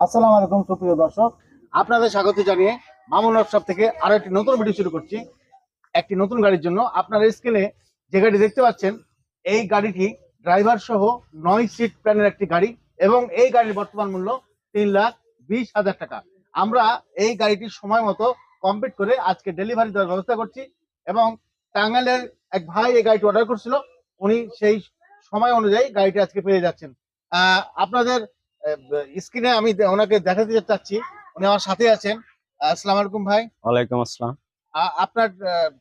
আসসালামু আলাইকুম সুপ্রিয় দর্শক। আপনাদের স্বাগত জানিয়ে মামুন ওয়ার্কশপ থেকে আরও একটি নতুন ভিডিও শুরু করছি। একটি নতুন গাড়ির জন্য। আপনারা স্ক্রিনে যে গাড়ি দেখতে পাচ্ছেন, এই গাড়িটি ড্রাইভার সহ নয় সিট প্ল্যানের একটি গাড়ি এবং এই গাড়ির বর্তমান মূল্য তিন লাখ বিশ হাজার টাকা। আমরা এই গাড়িটি সময় মতো কমপ্লিট করে আজকে ডেলিভারি দেওয়ার ব্যবস্থা করছি এবং টাঙ্গাইলের এক ভাই এই গাড়িটি অর্ডার করছিল। উনি সেই সময় অনুযায়ী গাড়িটি আজকে পেয়ে যাচ্ছেন। আপনাদের স্ক্রিনে আমি ওনাকে দেখাতে চাচ্ছি। উনি আমার সাথে আছেন। আসসালামু আলাইকুম ভাই। ওয়ালাইকুম আসসালাম। আপনার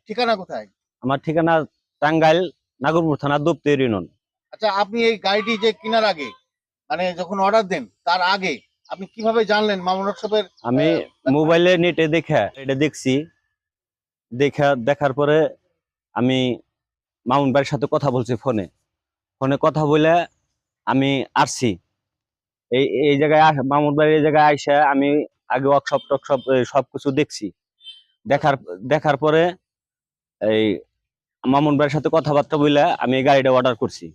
ঠিকানা কোথায়? আমার ঠিকানা টাঙ্গাইল নাগরপুর থানা দুপ্তি ইউনিয়ন। আচ্ছা আপনি এই গাড়িটি যে কেনার আগে মানে যখন অর্ডার দেন তার আগে আপনি কীভাবে জানলেন মামুন ওয়ার্কশপের আমি মোবাইলে নেটে দেখে এটা দেখছি। দেখা দেখার পরে আমি মামুন ভাইয়ের সাথে কথা বলছি ফোনে। ফোনে কথা বলে আমি আসছি। এই এই জায়গায় ভাইয়ের এই জায়গায় আইসা আমি আগে ওয়ার্কশপ টকশপ সব কিছু দেখছি। দেখার দেখার পরে এই মামুন ভাইয়ের সাথে কথাবার্তা বলে আমি এই গাড়িটা অর্ডার করছি।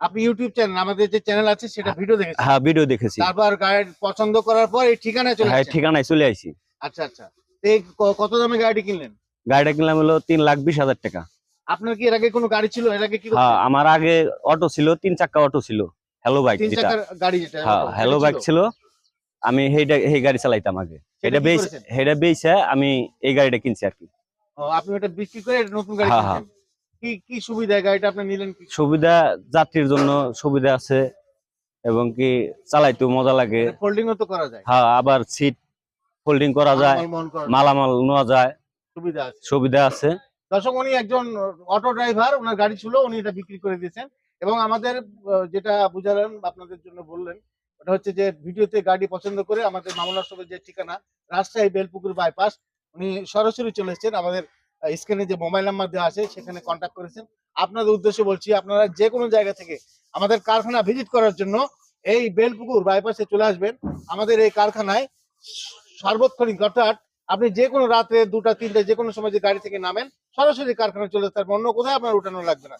আপনি ইউটিউব চ্যানেল আমাদের যে চ্যানেল আছে সেটা ভিডিও দেখেছেন? হ্যাঁ ভিডিও দেখেছি। তারপর গাড়ি পছন্দ করার পর এই ঠিকানায় চলে হ্যাঁ ঠিকানায় চলে আইছি। আচ্ছা আচ্ছা। এই কত দামে গাড়িটি কিনলেন? গাড়িটা কিনলাম হলো তিন লাখ বিশ হাজার টাকা। আপনার কি এর আগে কোনো গাড়ি ছিল? এর আগে কি হ্যাঁ আমার আগে অটো ছিল তিন চাক্কা অটো ছিল। হ্যালো বাইক যেটা। গাড়ি যেটা হ্যাঁ হ্যালো বাইক ছিল? আমি সেই গাড়ি চালাইতাম আগে। এটা করেছেন? সেটা বেচে আমি এই গাড়িটা কিনছি আর কি। ও, আপনি ওটা বিক্রি করে নতুন গাড়ি হ্যাঁ, হ্যাঁ। কিনছেন কি কি সুবিধা গাড়িটা আপনি নিলেন কি? সুবিধা যাত্রীর জন্য সুবিধা আছে এবং কি চালাইতেও মজা লাগে। ফোল্ডিং তো করা যায়। হ্যাঁ আবার সিট ফোল্ডিং করা যায়। মালামাল বহন করা যায়, মালামাল নেওয়া যায়। সুবিধা আছে। সুবিধা আছে। দর্শক উনি একজন অটো ড্রাইভার ওনার গাড়ি ছিল উনি এটা বিক্রি করে দিয়েছেন। এবং আমাদের যেটা বুঝালেন, আপনাদের জন্য বললেন, ওটা হচ্ছে যে ভিডিওতে গাড়ি পছন্দ করে আমাদের মামলা সবের যে ঠিকানা, রাজশাহী বেলপুকুর বাইপাস, উনি সরাসরি চলে এসেছেন। আমাদের স্ক্রিনে যে মোবাইল নাম্বার দেওয়া আছে, সেখানে কন্ট্যাক্ট করেছেন। আপনাদের উদ্দেশ্যে বলছি, আপনারা যে কোনো জায়গা থেকে আমাদের কারখানা ভিজিট করার জন্য এই বেলপুকুর বাইপাসে চলে আসবেন। আমাদের এই কারখানায় সার্বক্ষণিক, অর্থাৎ আপনি যে কোনো রাত্রে দুটা, তিনটা যে কোনো সময় যে গাড়ি থেকে নামেন, সরাসরি কারখানা চলে পারবেন, অন্য কোথায় আপনার উঠানো লাগবে না।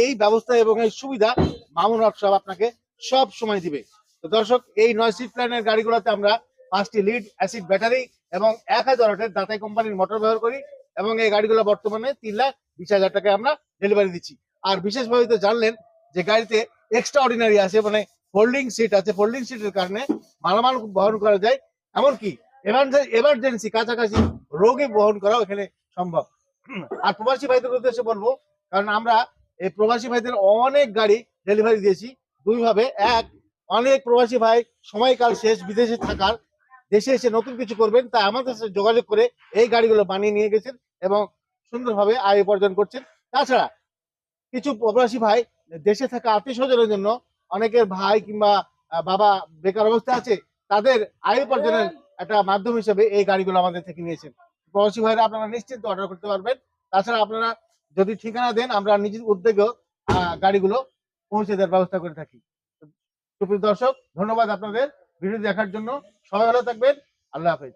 এই ব্যবস্থা এবং এই সুবিধা মামুন ওয়ার্কশপ আপনাকে সব সময় দিবে। তো দর্শক, এই নয় সিট প্ল্যানের গাড়িগুলোতে আমরা পাঁচটি লিড অ্যাসিড ব্যাটারি এবং এক হাজার ওয়াটের দাতাই কোম্পানির মোটর ব্যবহার করি এবং এই গাড়িগুলো বর্তমানে তিন লাখ বিশ হাজার টাকায় আমরা ডেলিভারি দিচ্ছি। আর বিশেষভাবে তো জানলেন যে গাড়িতে এক্সট্রা অর্ডিনারি আছে মানে ফোল্ডিং সিট আছে। ফোল্ডিং সিটের কারণে মালামাল বহন করা যায়, এমনকি এমার্জেন্সি কাছাকাছি রোগী বহন করা এখানে সম্ভব। আর প্রবাসী ভাইদের উদ্দেশ্যে বলব, কারণ আমরা এই প্রবাসী ভাইদের অনেক গাড়ি ডেলিভারি দিয়েছি। দুইভাবে এক, অনেক প্রবাসী ভাই সময়কাল শেষ, বিদেশে থাকার, দেশে এসে নতুন কিছু করবেন, তাই আমাদের সাথে যোগাযোগ করে এই গাড়িগুলো বানিয়ে নিয়ে গেছেন এবং সুন্দরভাবে আয় উপার্জন করছেন। তাছাড়া কিছু প্রবাসী ভাই দেশে থাকা আত্মীয় স্বজনের জন্য অনেকের ভাই কিংবা বাবা বেকার অবস্থা আছে, তাদের আয় উপার্জনের একটা মাধ্যম হিসেবে এই গাড়িগুলো আমাদের থেকে নিয়েছেন। প্রবাসী ভাইরা আপনারা নিশ্চিন্ত অর্ডার করতে পারবেন। তাছাড়া আপনারা যদি ঠিকানা দেন, আমরা নিজের উদ্যোগে গাড়িগুলো পৌঁছে দেওয়ার ব্যবস্থা করে থাকি। সুপ্রিয় দর্শক, ধন্যবাদ আপনাদের। ভিডিও দেখার জন্য সবাই ভালো থাকবেন। আল্লাহ হাফেজ।